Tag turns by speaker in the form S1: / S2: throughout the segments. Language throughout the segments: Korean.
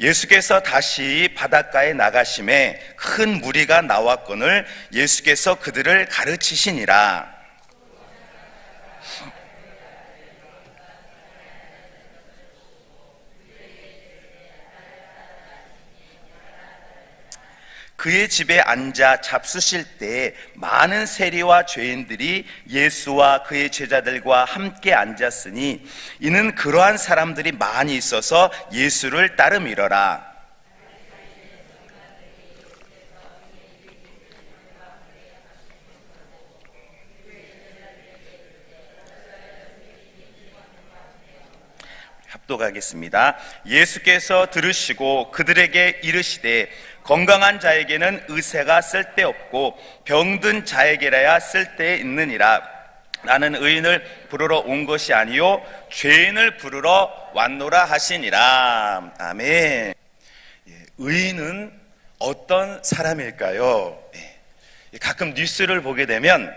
S1: 예수께서 다시 바닷가에 나가심에 큰 무리가 나왔거늘 예수께서 그들을 가르치시니라. 그의 집에 앉아 잡수실 때 많은 세리와 죄인들이 예수와 그의 제자들과 함께 앉았으니 이는 그러한 사람들이 많이 있어서 예수를 따름이러라. 합독하겠습니다. 예수께서 들으시고 그들에게 이르시되 건강한 자에게는 의사가 쓸데없고 병든 자에게라야 쓸데 있느니라. 나는 의인을 부르러 온 것이 아니요 죄인을 부르러 왔노라 하시니라. 아멘. 예, 의인은 어떤 사람일까요? 예, 가끔 뉴스를 보게 되면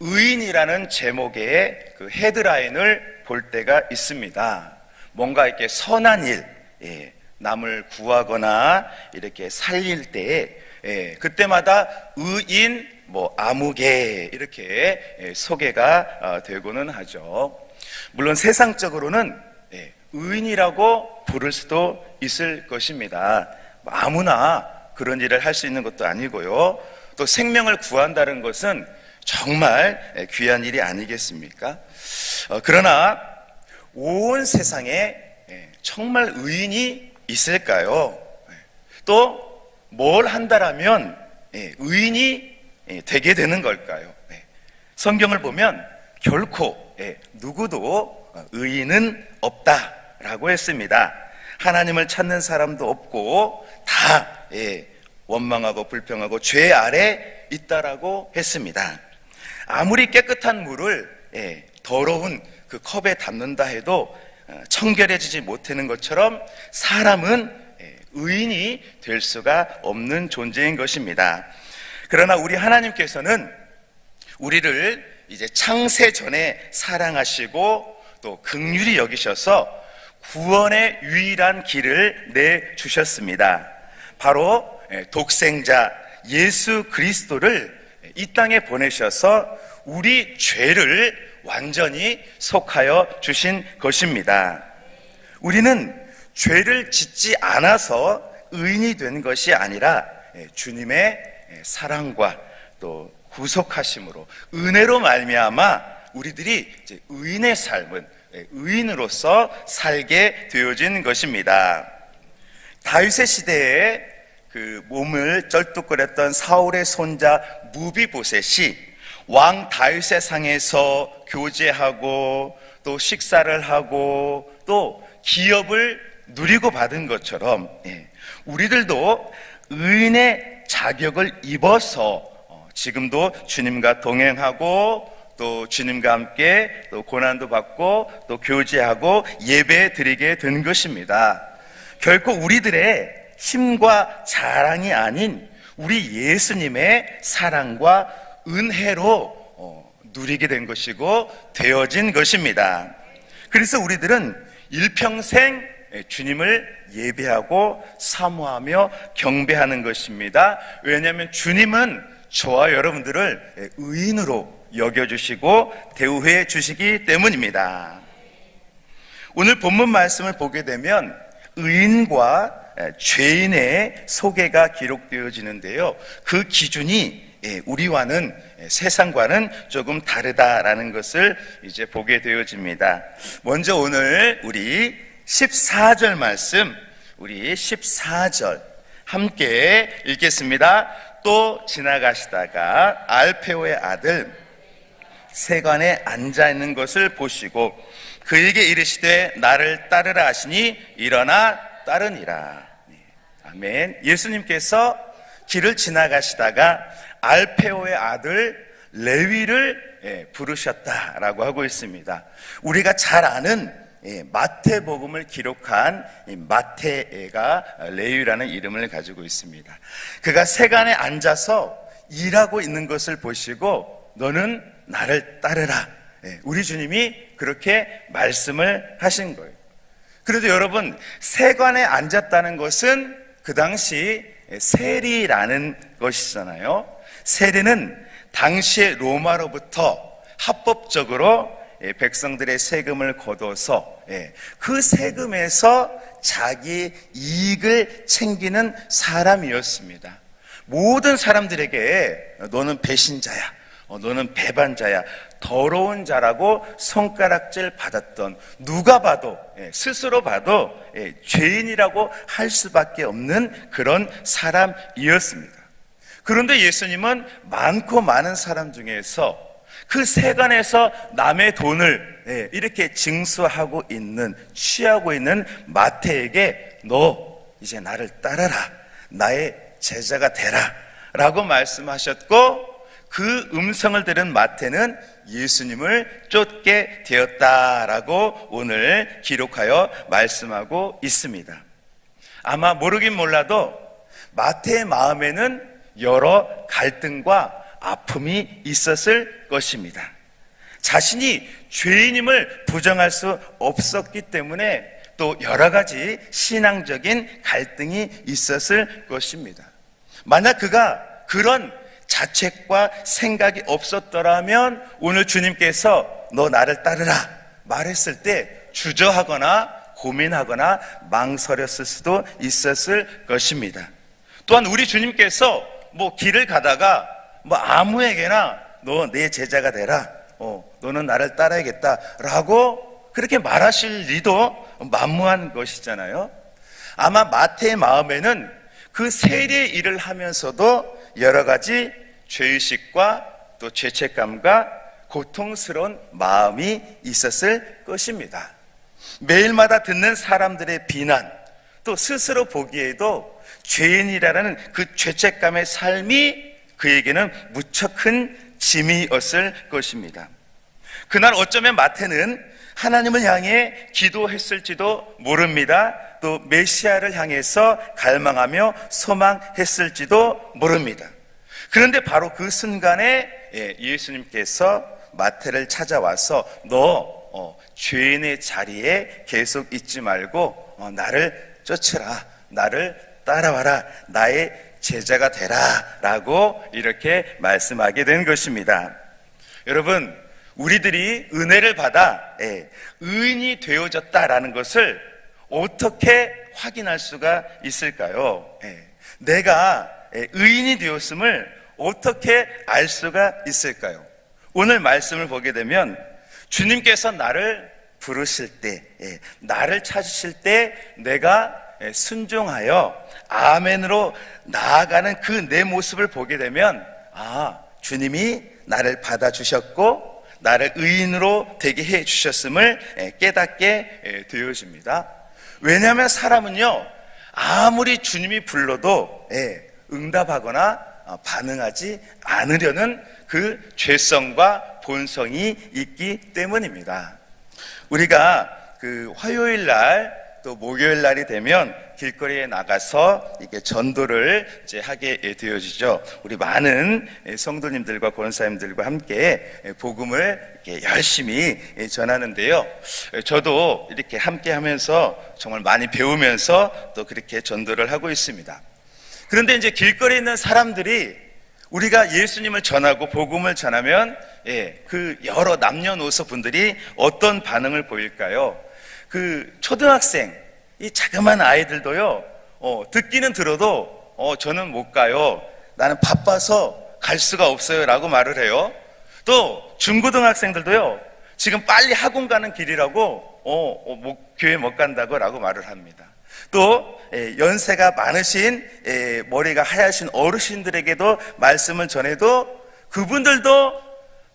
S1: 의인이라는 제목의 그 헤드라인을 볼 때가 있습니다. 뭔가 이렇게 선한 일, 예, 남을 구하거나 이렇게 살릴 때, 예, 그때마다 의인, 뭐 아무개 이렇게 예, 소개가 어, 되고는 하죠. 물론 세상적으로는 예, 의인이라고 부를 수도 있을 것입니다. 뭐 아무나 그런 일을 할 수 있는 것도 아니고요. 또 생명을 구한다는 것은 정말 예, 귀한 일이 아니겠습니까? 어, 그러나 온 세상에 예, 정말 의인이 있을까요? 예, 또뭘 한다라면 예, 의인이 되게 되는 걸까요? 성경을 보면 결코 누구도 의인은 없다라고 했습니다. 하나님을 찾는 사람도 없고 다 원망하고 불평하고 죄 아래 있다라고 했습니다. 아무리 깨끗한 물을 더러운 그 컵에 담는다 해도 어, 청결해지지 못하는 것처럼 사람은 예, 의인이 될 수가 없는 존재인 것입니다. 그러나 우리 하나님께서는 우리를 이제 창세 전에 사랑하시고 또 극률이 여기셔서 구원의 유일한 길을 내 주셨습니다. 바로 예, 독생자 예수 그리스도를 이 땅에 보내셔서 우리 죄를 완전히 속하여 주신 것입니다. 우리는 죄를 짓지 않아서 의인이 된 것이 아니라 예, 주님의 예, 사랑과 또 구속하심으로 은혜로 말미암아 우리들이 의인의 삶은 예, 의인으로서 살게 되어진 것입니다. 다윗의 시대에 그 몸을 쩔뚝거렸던 사울의 손자 무비보셋이 왕 다윗의 상에서 교제하고 또 식사를 하고 또 기업을 누리고 받은 것처럼 예, 우리들도 의인의 자격을 입어서 어, 지금도 주님과 동행하고 또 주님과 함께 또 고난도 받고 또 교제하고 예배 드리게 된 것입니다. 결코 우리들의 힘과 자랑이 아닌 우리 예수님의 사랑과 은혜로 어, 누리게 된 것이고 되어진 것입니다. 그래서 우리들은 일평생 주님을 예배하고 사모하며 경배하는 것입니다. 왜냐하면 주님은 저와 여러분들을 의인으로 여겨주시고 대우해 주시기 때문입니다. 오늘 본문 말씀을 보게 되면 의인과 죄인의 소개가 기록되어지는데요. 그 기준이 예, 우리와는 예, 세상과는 조금 다르다라는 것을 이제 보게 되어집니다. 먼저 오늘 우리 14절 말씀, 우리 14절 함께 읽겠습니다. 또 지나가시다가 알페오의 아들 세관에 앉아 있는 것을 보시고 그에게 이르시되 나를 따르라 하시니 일어나 따르니라. 네, 아멘. 예수님께서 길을 지나가시다가 알페오의 아들 레위를 예, 부르셨다라고 하고 있습니다. 우리가 잘 아는 예, 마태복음을 기록한 마태가 레위라는 이름을 가지고 있습니다. 그가 세간에 앉아서 일하고 있는 것을 보시고 너는 나를 따르라. 예, 우리 주님이 그렇게 말씀을 하신 거예요. 그래도 여러분, 세관에 앉았다는 것은 그 당시 세리라는 것이잖아요. 세리는 당시의 로마로부터 합법적으로 예, 백성들의 세금을 거둬서 예, 그 세금에서 자기 이익을 챙기는 사람이었습니다. 모든 사람들에게 너는 배신자야. 어, 너는 배반자야. 더러운 자라고 손가락질 받았던 누가 봐도 예, 스스로 봐도 예, 죄인이라고 할 수밖에 없는 그런 사람이었습니다. 그런데 예수님은 많고 많은 사람 중에서 그 세간에서 남의 돈을 예, 이렇게 징수하고 있는 취하고 있는 마태에게 너 이제 나를 따르라 나의 제자가 되라 라고 말씀하셨고 그 음성을 들은 마태는 예수님을 쫓게 되었다라고 오늘 기록하여 말씀하고 있습니다. 아마 모르긴 몰라도 마태의 마음에는 여러 갈등과 아픔이 있었을 것입니다. 자신이 죄인임을 부정할 수 없었기 때문에 또 여러 가지 신앙적인 갈등이 있었을 것입니다. 만약 그가 그런 자책과 생각이 없었더라면 오늘 주님께서 너 나를 따르라 말했을 때 주저하거나 고민하거나 망설였을 수도 있었을 것입니다. 또한 우리 주님께서 뭐 길을 가다가 뭐 아무에게나 너 내 제자가 되라. 어, 너는 나를 따라야겠다 라고 그렇게 말하실 리도 만무한 것이잖아요. 아마 마태의 마음에는 그 세례 일을 하면서도 여러 가지 죄의식과 또 죄책감과 고통스러운 마음이 있었을 것입니다. 매일마다 듣는 사람들의 비난, 또 스스로 보기에도 죄인이라는 그 죄책감의 삶이 그에게는 무척 큰 짐이었을 것입니다. 그날 어쩌면 마태는 하나님을 향해 기도했을지도 모릅니다. 또 메시아를 향해서 갈망하며 소망했을지도 모릅니다. 그런데 바로 그 순간에 예, 예수님께서 마태를 찾아와서 너 어, 죄인의 자리에 계속 있지 말고 어, 나를 쫓으라, 나를 따라와라, 나의 제자가 되라 라고 이렇게 말씀하게 된 것입니다. 여러분, 우리들이 은혜를 받아 예, 의인이 되어졌다라는 것을 어떻게 확인할 수가 있을까요? 예, 내가 예, 의인이 되었음을 어떻게 알 수가 있을까요? 오늘 말씀을 보게 되면 주님께서 나를 부르실 때, 나를 찾으실 때 내가 순종하여 아멘으로 나아가는 그 내 모습을 보게 되면 아, 주님이 나를 받아주셨고 나를 의인으로 되게 해 주셨음을 깨닫게 되어집니다. 왜냐하면 사람은요, 아무리 주님이 불러도 응답하거나 반응하지 않으려는 그 죄성과 본성이 있기 때문입니다. 우리가 그 화요일 날 또 목요일 날이 되면 길거리에 나가서 이게 전도를 이제 하게 되어지죠. 우리 많은 성도님들과 권사님들과 함께 복음을 이렇게 열심히 전하는데요. 저도 이렇게 함께 하면서 정말 많이 배우면서 또 그렇게 전도를 하고 있습니다. 그런데 이제 길거리에 있는 사람들이 우리가 예수님을 전하고 복음을 전하면 예, 그 여러 남녀노소 분들이 어떤 반응을 보일까요? 그 초등학생 이 자그마한 아이들도요. 어, 듣기는 들어도 어, 저는 못 가요. 나는 바빠서 갈 수가 없어요 라고 말을 해요. 또 중고등학생들도요. 지금 빨리 학원 가는 길이라고 어, 어 뭐, 교회 못 간다고 라고 말을 합니다. 또 예, 연세가 많으신 예, 머리가 하얗신 어르신들에게도 말씀을 전해도 그분들도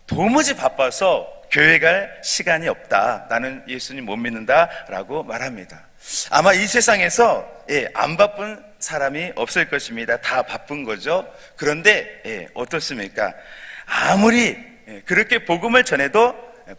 S1: 도무지 바빠서 교회 갈 시간이 없다. 나는 예수님 못 믿는다 라고 말합니다. 아마 이 세상에서 예, 안 바쁜 사람이 없을 것입니다. 다 바쁜 거죠. 그런데 예, 어떻습니까? 아무리 예, 그렇게 복음을 전해도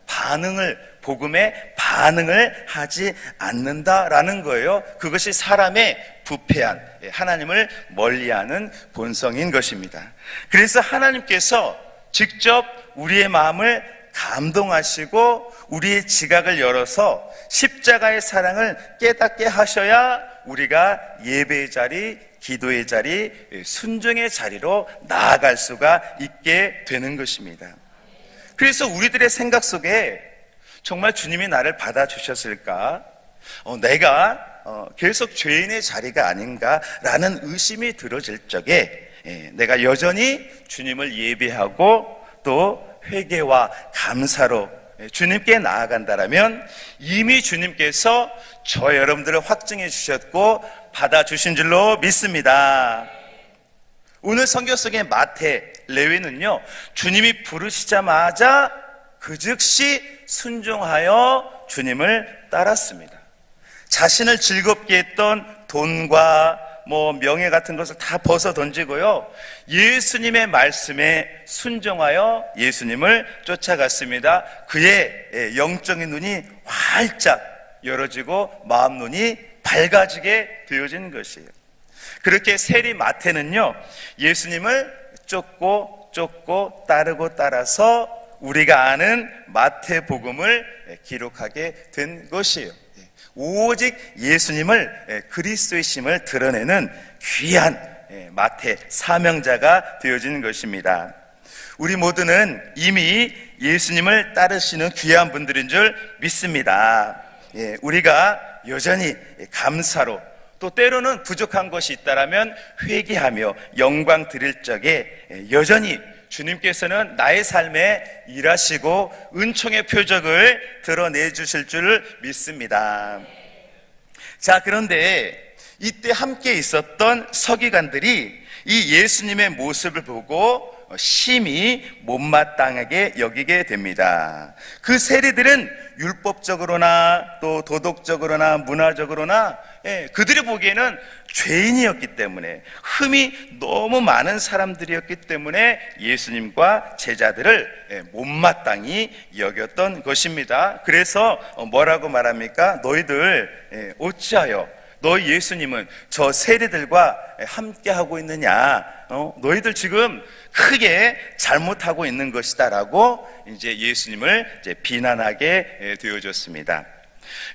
S1: 반응을 복음에 반응을 하지 않는다라는 거예요. 그것이 사람의 부패한 하나님을 멀리하는 본성인 것입니다. 그래서 하나님께서 직접 우리의 마음을 감동하시고 우리의 지각을 열어서 십자가의 사랑을 깨닫게 하셔야 우리가 예배의 자리, 기도의 자리, 순종의 자리로 나아갈 수가 있게 되는 것입니다. 그래서 우리들의 생각 속에 정말 주님이 나를 받아주셨을까? 어, 내가 어, 계속 죄인의 자리가 아닌가라는 의심이 들어질 적에 예, 내가 여전히 주님을 예배하고 또 회개와 감사로 예, 주님께 나아간다라면 이미 주님께서 저 여러분들을 확증해 주셨고 받아 주신 줄로 믿습니다. 오늘 성경 속의 마태, 레위는요, 주님이 부르시자마자 그 즉시 순종하여 주님을 따랐습니다. 자신을 즐겁게 했던 돈과 뭐 명예 같은 것을 다 벗어 던지고요. 예수님의 말씀에 순종하여 예수님을 쫓아갔습니다. 그의 예, 영적인 눈이 활짝 열어지고 마음 눈이 밝아지게 되어진 것이에요. 그렇게 세리 마태는요, 예수님을 쫓고 쫓고 따르고 따라서 우리가 아는 마태복음을 기록하게 된 것이에요. 오직 예수님을 그리스도의 심을 드러내는 귀한 마태 사명자가 되어진 것입니다. 우리 모두는 이미 예수님을 따르시는 귀한 분들인 줄 믿습니다. 예, 우리가 여전히 감사로 또 때로는 부족한 것이 있다라면 회개하며 영광 드릴 적에 여전히 주님께서는 나의 삶에 일하시고 은총의 표적을 드러내 주실 줄 믿습니다. 자, 그런데 이때 함께 있었던 서기관들이 이 예수님의 모습을 보고 심히 못마땅하게 여기게 됩니다. 그 세리들은 율법적으로나 또 도덕적으로나 문화적으로나 예, 그들이 보기에는 죄인이었기 때문에 흠이 너무 많은 사람들이었기 때문에 예수님과 제자들을 예, 못마땅히 여겼던 것입니다. 그래서 뭐라고 말합니까? 너희들 예, 어찌하여 너희 예수님은 저 세리들과 함께 하고 있느냐? 어? 너희들 지금 크게 잘못하고 있는 것이다라고 이제 예수님을 이제 비난하게 되어졌습니다.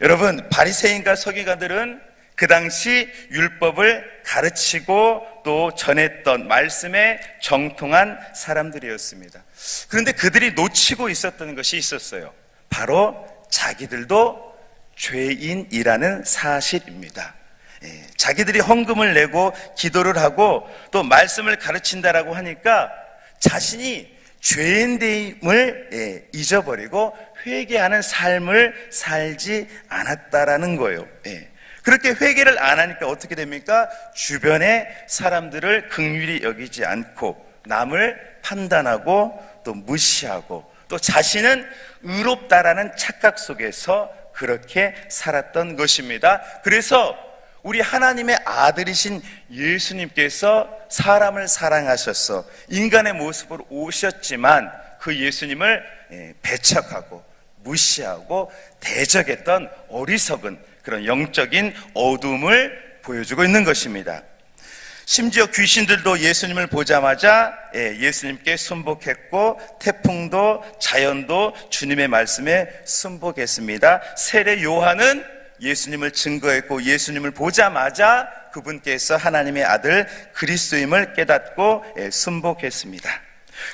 S1: 여러분 바리새인과 서기관들은 그 당시 율법을 가르치고 또 전했던 말씀에 정통한 사람들이었습니다. 그런데 그들이 놓치고 있었던 것이 있었어요. 바로 자기들도 죄인이라는 사실입니다. 예, 자기들이 헌금을 내고 기도를 하고 또 말씀을 가르친다라고 하니까 자신이 죄인됨을 예, 잊어버리고 회개하는 삶을 살지 않았다라는 거예요. 예. 그렇게 회개를 안 하니까 어떻게 됩니까? 주변의 사람들을 극률이 여기지 않고 남을 판단하고 또 무시하고 또 자신은 의롭다라는 착각 속에서 그렇게 살았던 것입니다. 그래서 우리 하나님의 아들이신 예수님께서 사람을 사랑하셔서 인간의 모습으로 오셨지만 그 예수님을 예, 배척하고 무시하고 대적했던 어리석은 그런 영적인 어둠을 보여주고 있는 것입니다. 심지어 귀신들도 예수님을 보자마자 예, 예수님께 순복했고 태풍도 자연도 주님의 말씀에 순복했습니다. 세례 요한은 예수님을 증거했고 예수님을 보자마자 그분께서 하나님의 아들 그리스도임을 깨닫고 예, 순복했습니다.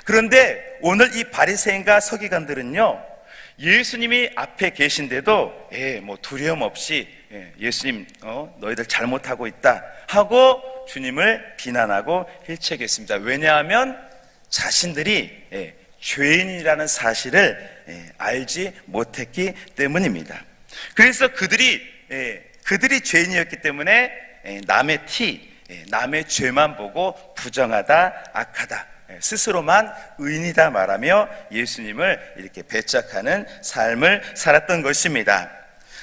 S1: 그런데 오늘 이 바리새인과 서기관들은요 예수님이 앞에 계신데도 예, 뭐 두려움 없이 예, 예수님 어, 너희들 잘못하고 있다 하고 주님을 비난하고 일책했습니다. 왜냐하면 자신들이 예, 죄인이라는 사실을 예, 알지 못했기 때문입니다. 그래서 그들이 예, 그들이 죄인이었기 때문에 예, 남의 티, 예, 남의 죄만 보고 부정하다, 악하다. 예, 스스로만 의인이다 말하며 예수님을 이렇게 배척하는 삶을 살았던 것입니다.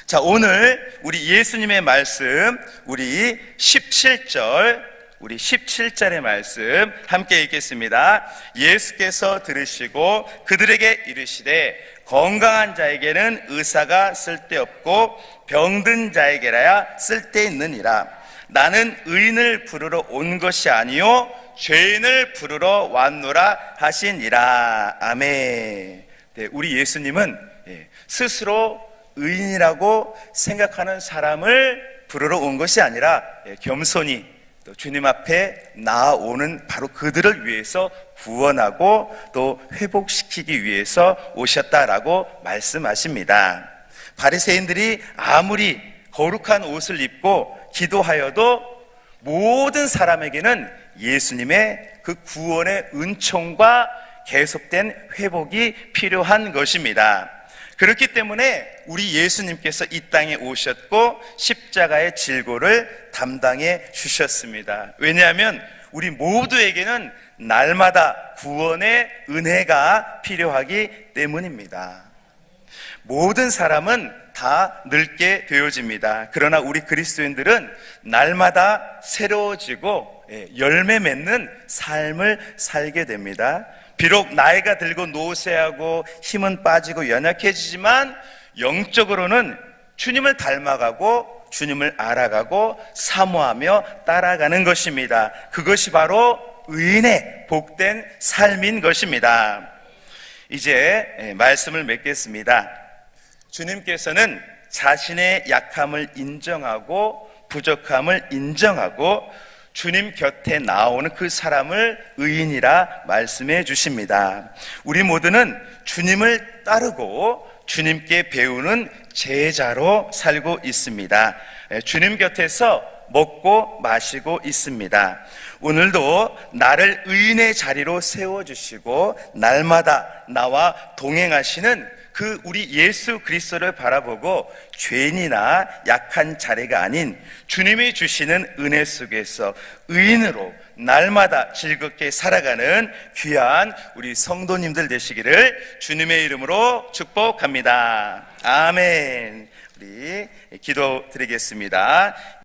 S1: 자, 오늘 우리 예수님의 말씀, 우리 17절, 우리 17절의 말씀 함께 읽겠습니다. 예수께서 들으시고 그들에게 이르시되 건강한 자에게는 의사가 쓸데없고 병든 자에게라야 쓸데있느니라. 나는 의인을 부르러 온 것이 아니요 죄인을 부르러 왔노라 하시니라. 아멘. 네, 우리 예수님은 예, 스스로 의인이라고 생각하는 사람을 부르러 온 것이 아니라 예, 겸손히 또 주님 앞에 나아오는 바로 그들을 위해서 구원하고 또 회복시키기 위해서 오셨다라고 말씀하십니다. 바리새인들이 아무리 거룩한 옷을 입고 기도하여도 모든 사람에게는 예수님의 그 구원의 은총과 계속된 회복이 필요한 것입니다. 그렇기 때문에 우리 예수님께서 이 땅에 오셨고 십자가의 질고를 담당해 주셨습니다. 왜냐하면 우리 모두에게는 날마다 구원의 은혜가 필요하기 때문입니다. 모든 사람은 다 늙게 되어집니다. 그러나 우리 그리스도인들은 날마다 새로워지고 예, 열매 맺는 삶을 살게 됩니다. 비록 나이가 들고 노쇠하고 힘은 빠지고 연약해지지만 영적으로는 주님을 닮아가고 주님을 알아가고 사모하며 따라가는 것입니다. 그것이 바로 의인의 복된 삶인 것입니다. 이제 예, 말씀을 맺겠습니다. 주님께서는 자신의 약함을 인정하고 부족함을 인정하고 주님 곁에 나오는 그 사람을 의인이라 말씀해 주십니다. 우리 모두는 주님을 따르고 주님께 배우는 제자로 살고 있습니다. 예, 주님 곁에서 먹고 마시고 있습니다. 오늘도 나를 의인의 자리로 세워주시고 날마다 나와 동행하시는 그 우리 예수 그리스도를 바라보고 죄인이나 약한 자리가 아닌 주님이 주시는 은혜 속에서 의인으로 날마다 즐겁게 살아가는 귀한 우리 성도님들 되시기를 주님의 이름으로 축복합니다. 아멘. 우리 기도 드리겠습니다.